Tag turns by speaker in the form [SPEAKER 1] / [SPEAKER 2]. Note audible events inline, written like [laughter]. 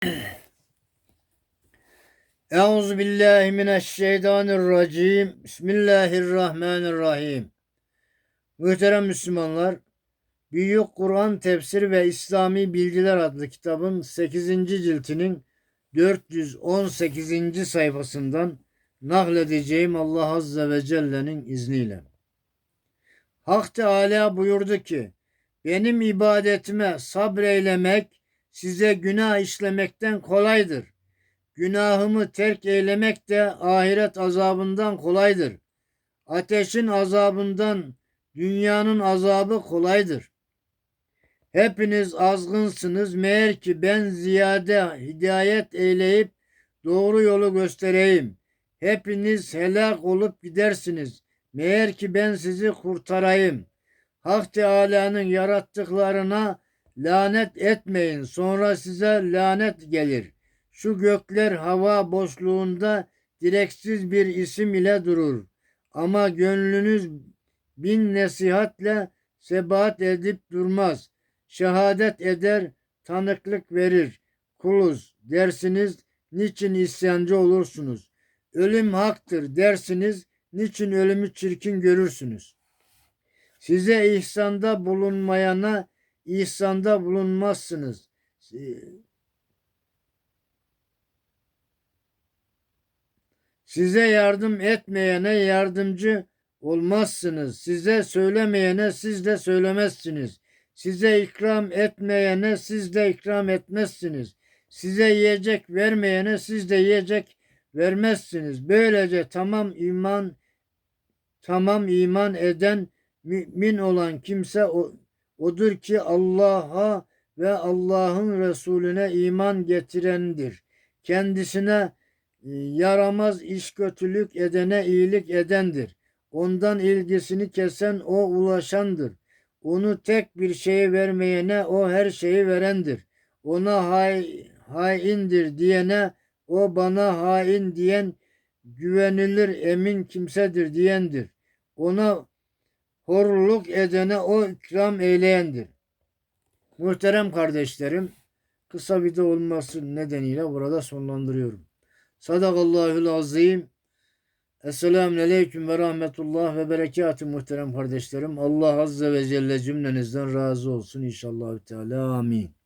[SPEAKER 1] [clears throat] Euzu billahi mineşşeytanirracim. Bismillahirrahmanirrahim. Muhterem Müslümanlar, Büyük Kur'an Tefsiri ve İslami Bilgiler adlı kitabın 8. ciltinin 418. sayfasından nakledeceğim Allah Azze ve Celle'nin izniyle. Hak Teala buyurdu ki, benim ibadetime sabreylemek size günah işlemekten kolaydır. Günahımı terk eylemek de ahiret azabından kolaydır. Ateşin azabından dünyanın azabı kolaydır. Hepiniz azgınsınız meğer ki ben ziyade hidayet eyleyip doğru yolu göstereyim. Hepiniz helak olup gidersiniz. Meğer ki ben sizi kurtarayım. Hak Teala'nın yarattıklarına lanet etmeyin. Sonra size lanet gelir. Şu gökler hava boşluğunda direksiz bir isim ile durur. Ama gönlünüz bin nesihatle sebat edip durmaz. Şehadet eder, tanıklık verir. Kuluz dersiniz, niçin isyancı olursunuz? Ölüm haktır dersiniz, niçin ölümü çirkin görürsünüz? Size ihsanda bulunmayana ihsanda bulunmazsınız. Size yardım etmeyene yardımcı olmazsınız. Size söylemeyene siz de söylemezsiniz. Size ikram etmeyene siz de ikram etmezsiniz. Size yiyecek vermeyene siz de yiyecek vermezsiniz. Böylece tamam iman tamam iman eden mümin olan kimse o, odur ki Allah'a ve Allah'ın Resulüne iman getirendir. Kendisine e, yaramaz iş kötülük edene iyilik edendir. Ondan ilgisini kesen o ulaşandır. Onu tek bir şeye vermeyene o her şeyi verendir. Ona hay, haindir diyene o bana hain diyen güvenilir emin kimsedir diyendir. Ona horluk edene o ikram eyleyendir. Muhterem kardeşlerim, kısa video olması nedeniyle burada sonlandırıyorum. Sadakallahül azim. Esselamun aleyküm ve rahmetullah ve berekatü muhterem kardeşlerim. Allah azze ve celle cümlenizden razı olsun inşallah. Teala amin.